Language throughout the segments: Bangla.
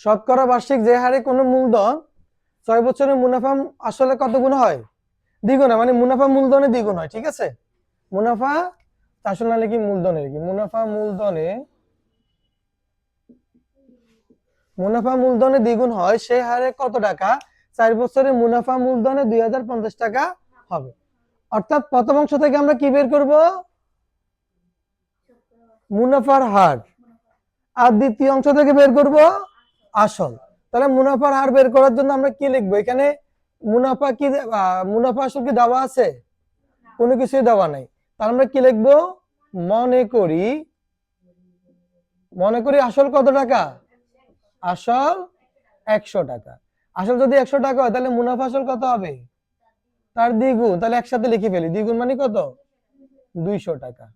শতকরা বার্ষিক যে হারে কোনো মূলধন ছয় বছরের মুনাফা আসলে কত গুণ হয়? দ্বিগুণ মানে মুনাফা মূলধনে দ্বিগুণ হয়, ঠিক আছে? মুনাফা আসলে নাহলে কি মূলধনে কি মুনাফা মূলধনে মুনাফা মূলধনে দ্বিগুণ হয় সেই হারে কত টাকা? চার বছরের মুনাফা মূলধনে দুই হাজার পঞ্চাশ টাকা হবে। অর্থাৎ প্রথম অংশ থেকে আমরা কি বের করব? মুনাফার হার। আর দ্বিতীয় অংশ থেকে বের করব? আসল। তাহলে মুনাফার হার বের করার জন্য আমরা কি লিখব? এখানে মুনাফা কি মুনাফা আসল কি দেওয়া আছে? কোনো কিছুই দেওয়া নাই। তাহলে আমরা কি লিখব? মনে করি মনে করি আসল কত টাকা? আসল একশো টাকা। আসল যদি একশো টাকা হয়, তাহলে মুনাফা আসল কত হবে? তার দ্বিগুণ। তাহলে একসাথে লিখে ফেলি। দ্বিগুণ মানে কত? দুইশো টাকা।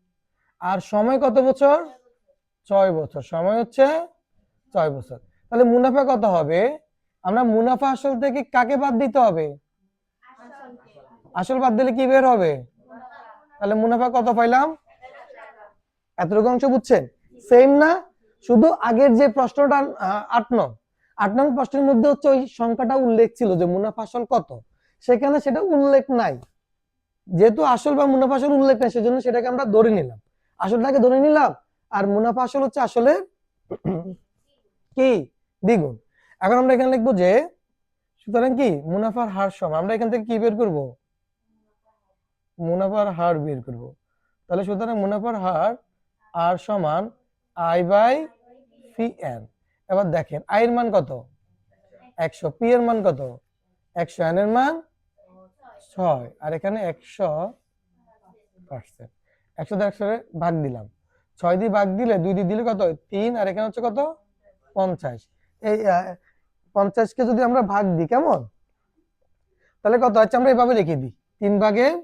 আর সময় কত বছর? ছয় বছর। সময় হচ্ছে ছয় বছর। তাহলে মুনাফা কত হবে? আমরা মুনাফা আসল থেকে কাকে বাদ দিতে হবে? আসল বাদ দিলে কি বের হবে? তাহলে মুনাফা কত পাইলাম? এতটুকু অংশ বুঝছেন? সেম না? শুধু আগের যে প্রশ্নটা আট নং। আট নং প্রশ্নের মধ্যে হচ্ছে ওই সংখ্যাটা উল্লেখ ছিল যে মুনাফা আসল কত। সেখানে সেটা উল্লেখ নাই। যেহেতু আসল বা মুনাফা আসল উল্লেখ নাই, সেজন্য সেটাকে আমরা ধরে নিলাম। আসলটাকে ধরে নিলাম, আর মুনাফা আসল হচ্ছে আসলে কি? দ্বিগুণ। এখন আমরা এখানে লিখব যে, সুতরাং কি? মুনাফার হার সমান। আমরা এখান থেকে কি বের করব? মুনাফার হার বের করব। তাহলে সুতরাং মুনাফার হার আর সমান আই বাই পি এন এবার দেখেন আই এর মান কত? একশো। পি এর মান কত? একশো এন এর মান ছয়। আর এখানে একশো পার্সেন্ট। একশো একশো ভাগ দিলাম। ছয় দিয়ে ভাগ দিলে দুই দিয়ে দিলে কত? তিন। আর এখানে হচ্ছে কত? পঞ্চাশ। এই আহ, পঞ্চাশকে যদি আমরা ভাগ দিই কেমন? তাহলে কত হচ্ছে আমরা এভাবে রেখে দিই। তিন ভাগে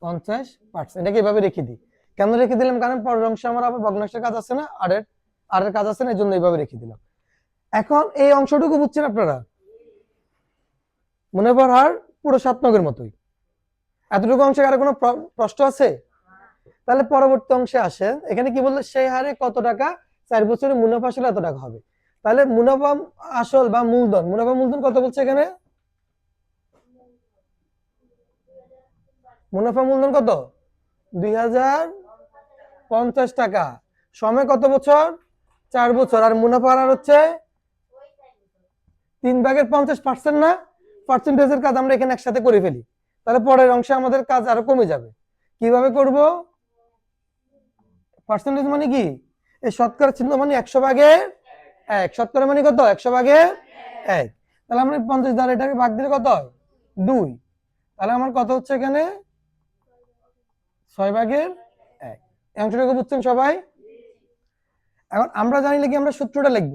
পঞ্চাশ পার্সেন্ট। এটাকে এভাবে রেখে দিই। কেন রেখে দিলাম? কারণ পরের অংশে আমার আবার ভগ্নাংশের কাজ আছে না? আরের আরের কাজ আছে না? এই জন্য এইভাবে রেখে দিলাম। এখন এই অংশটুকু বুঝছেন আপনারা? মনে পর হার পুরো সাত নগের মতোই। এতটুকু অংশে আর কোনো প্র- প্রশ্ন আছে? তাহলে পরবর্তী অংশে আসেন। এখানে কি বলল? সেই হারে কত টাকা? চার বছরে মুনাফা আসলে এত টাকা হবে। তাহলে মুনাফা আসল বা মূলধন, মুনাফা মূলধন কত বলছে এখানে? মুনাফা মূলধন কত? দুই হাজার পঞ্চাশ টাকা। সময় কত বছর? চার বছর। আর মুনাফা আর হচ্ছে তিন ভাগের পঞ্চাশ পার্সেন্ট না? পার্সেন্টেজের কাজ আমরা এখানে একসাথে করে ফেলি। তাহলে পরের অংশে আমাদের কাজ আরও কমে যাবে। কীভাবে করব? পার্সেন্টেজ মানে কি? এই শতকরা চিহ্ন মানে একশো ভাগের এক। শতকরা মানে কত? একশো ভাগের এক। তাহলে আমরা পঞ্চাশ দ্বারা এটাকে ভাগ দিলে কত হয়? দুই। তাহলে আমার কত হচ্ছে এখানে? ছয় ভাগের এক। অংশটাকে বুঝছেন সবাই? এখন আমরা জানিলে কি আমরা সূত্রটা লিখব।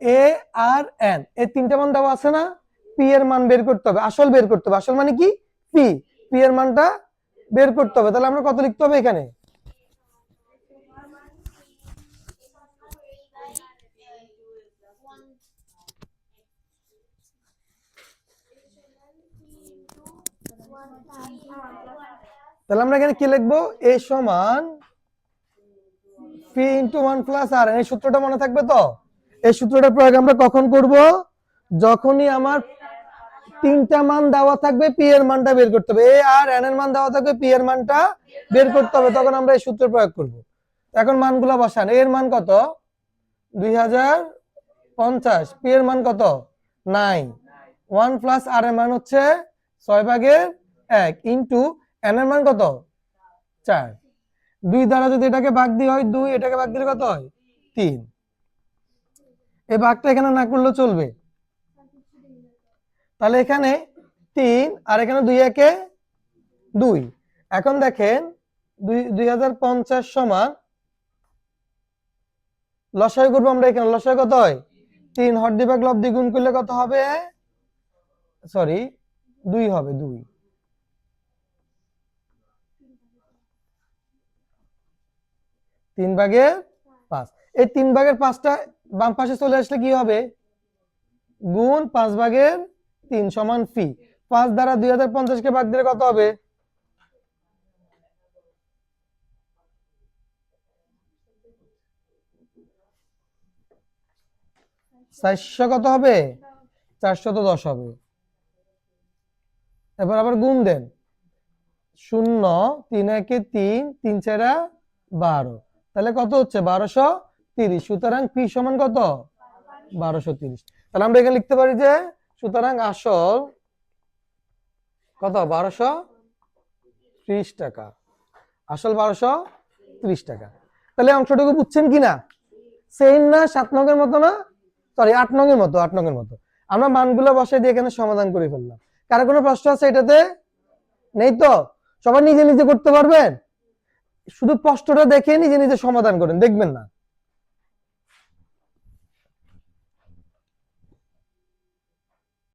A, R, N. এই তিনটা মান দেওয়া আছে না? পি এর মান বের করতে হবে। আসল বের করতে হবে। আসল মানে কি? পি। পি এর মানটা বের করতে হবে। তাহলে আমরা কত লিখতে হবে এখানে? তাহলে আমরা এখানে কি লিখব? এ সমান P into one plus R এই সূত্রটা মনে থাকবে তো? এই সূত্রটা প্রয়োগ আমরা কখন করব? যখনই আমার তিনটা মান দেওয়া থাকবে পি এর মানটা বের করতে হবে। এ আর এন এর মান দেওয়া থাকবে পি এর মানটা বের করতে হবে। তখন আমরা এই সূত্র প্রয়োগ করব। এখন মানগুলো বসান। এর মান কত? দুই হাজার পঞ্চাশ পি এর মান কত? নাইন। ওয়ান প্লাস আর এর মান হচ্ছে ছয় ভাগের এক ইন্টু এন এর মান কত? চার। দুই দ্বারা যদি এটাকে ভাগ দিয়ে হয়, দুই, এটাকে ভাগ দিলে কত হয়? তিন। এই ভাগটা এখানে না করলেও চলবে। তাহলে এখানে তিন আর এখানে দুই একে দুই। এখন দেখেন, দুই হাজার পঞ্চাশ সমান লসাই করব আমরা এখানে। লসাই কত হয়? তিন হর দিবাগ লব দ্বিগুণ করলে কত হবে? সরি দুই হবে, দুই। তিন ভাগের পাঁচ। এই তিন ভাগের পাঁচটা বাম পাশে চলে আসলে কি হবে? গুণ পাঁচ ভাগের তিন সমান ফি। পাঁচ দ্বারা দুই হাজার পঞ্চাশকে ভাগ দিলে কত হবে? চারশো কত হবে? চারশত দশ হবে। এবার আবার গুণ দেন। শূন্য, তিন একে তিন তিন চারা বারো। তাহলে কত হচ্ছে? বারোশো তিরিশ। সুতরাং পি সমান কত? বারোশো তিরিশ। তাহলে আমরা এখানে লিখতে পারি যে, সুতরাং আসল কত? বারোশো ত্রিশ টাকা। আসল বারোশো ত্রিশ টাকা। তাহলে অংশটুকু বুঝছেন কিনা? সেম না, সাত নঙ্গের মতো না? সরি, আট নং এর মতো, আট নং এর মতো। আমরা মানগুলো বসাই দিয়ে এখানে সমাধান করে ফেললাম। কারও কোনো প্রশ্ন আছে এটাতে? নেই তো? সবাই নিজে নিজে করতে পারবেন? শুধু প্রশ্নটা দেখে নিজে নিজে সমাধান করেন, দেখবেন না।